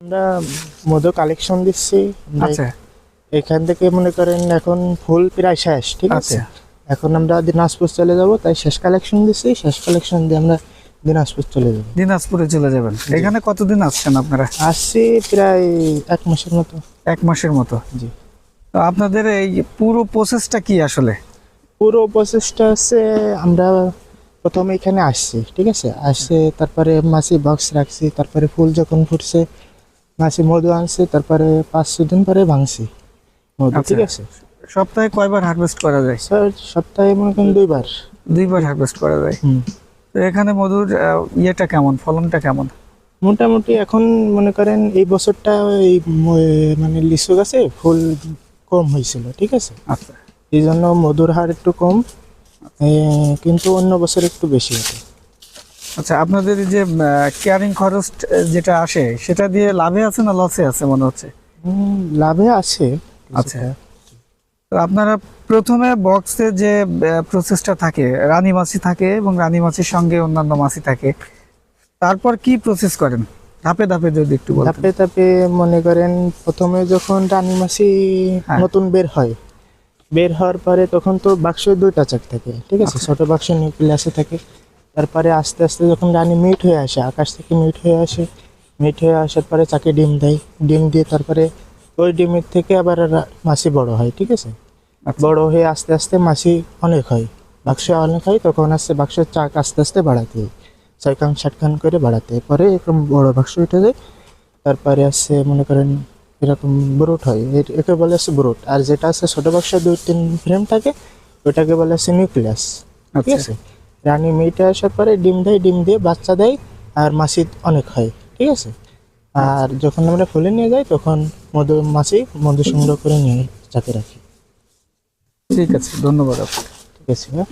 আমরা মধু কালেকশন দিচ্ছি। আচ্ছা। এখান থেকে মনে করেন এখন ফুল প্রায় শেষ ঠিক আছে? আচ্ছা। এখন আমরা দিনাজপুর চলে যাব তাই শেষ কালেকশন দিচ্ছি। শেষ কালেকশন দিয়ে আমরা দিনাজপুর চলে যাব। দিনাজপুরে চলে যাবেন। এখানে কতদিন আসছেন আপনারা? আসছি প্রায় এক মাসের মতো। এক মাসের মতো? জি। তো আপনাদের এই পুরো প্রসেসটা কি আসলে? পুরো প্রসেসটা হচ্ছে আমরা প্রথমে এখানে আসছি ঠিক আছে? আসছে তারপরে মাছি বক্স রাখছি তারপরে ফুল যখন ফুটছে মাছি মধু আনছে তারপরে পাঁচ ছ দিন পরে ভাঙছি মধু আচ্ছা। ঠিক আছে? সপ্তাহে কয়বার হারভেস্ট করা যায়? স্যার সপ্তাহে মনে করেন দুইবার। দুইবার হারভেস্ট করা যায়। তো এখানে মধুর ইয়েটা কেমন? ফলনটা কেমন? মোটামুটি এখন মনে করেন এই বছরটা এই মানে লিচু গাছে ফুল কম হয়েছিল ঠিক আছে? আচ্ছা। এই জন্য মধুর হার একটু কম কিন্তু অন্য বছর একটু বেশি হতো আচ্ছা আপনাদের যে কেয়ারিং খরচ যেটা আসে সেটা দিয়ে লাভে আছে না লসে আছে মনে হচ্ছে লাভে আছে আচ্ছা। তো আপনারা প্রথমে বক্সে যে প্রসেসটা থাকে রানী মাছি থাকে এবং রানী মাছির সঙ্গে অন্যান্য মাছি থাকে তারপর কি প্রসেস করেন ধাপে ধাপে যদি একটু ধাপে ধাপে মনে করেন প্রথমে যখন রানী মাছি হ্যাঁ। নতুন বের হয় বের হওয়ার পরে তখন তো বাক্স দুইটা চাক থাকে ঠিক আছে আচ্ছা। ছোট বাক্স নিউক্লিয়াসে থাকে তারপরে আস্তে আস্তে যখন রানী মিট হয়ে আসে আকাশ থেকে মিট হয়ে আসে মিট হয়ে আসার পরে চাকে ডিম দেয়। ডিম দিয়ে তারপরে ওই ডিমের থেকে আবার মাছি বড় হয় ঠিক আছে? আচ্ছা। বড় হয়ে আস্তে আস্তে মাছি অনেক হয়। বাক্স অনেক হয় তখন আসছে বাক্সের চাক আস্তে আস্তে বাড়াতে হয়। ছয় খান ষাট খান করে বাড়াতে। পরে এরকম বড় বাক্স উঠে যায়। তারপরে আসছে মনে করেন এরকম ব্রুট হয়। একে বলে আছে ব্রুট। আর যেটা আছে ছোট বাক্স দুই তিন ফ্রেম থাকে ওটাকে বলে আছে নিউক্লিয়াস ঠিক আচ্ছা। আছে? রানী মেয়েটা আসার পরে ডিম দেয় ডিম দিয়ে বাচ্চা দেয় আর মাছি অনেক হয় ঠিক আছে? আর যখন আমরা ফুলে নিয়ে যাই তখন মধু মাছি মধু সংগ্রহ করে নিয়ে চাকে রাখি। ঠিক আছে ধন্যবাদ আপনাকে। ঠিক আছে হ্যাঁ?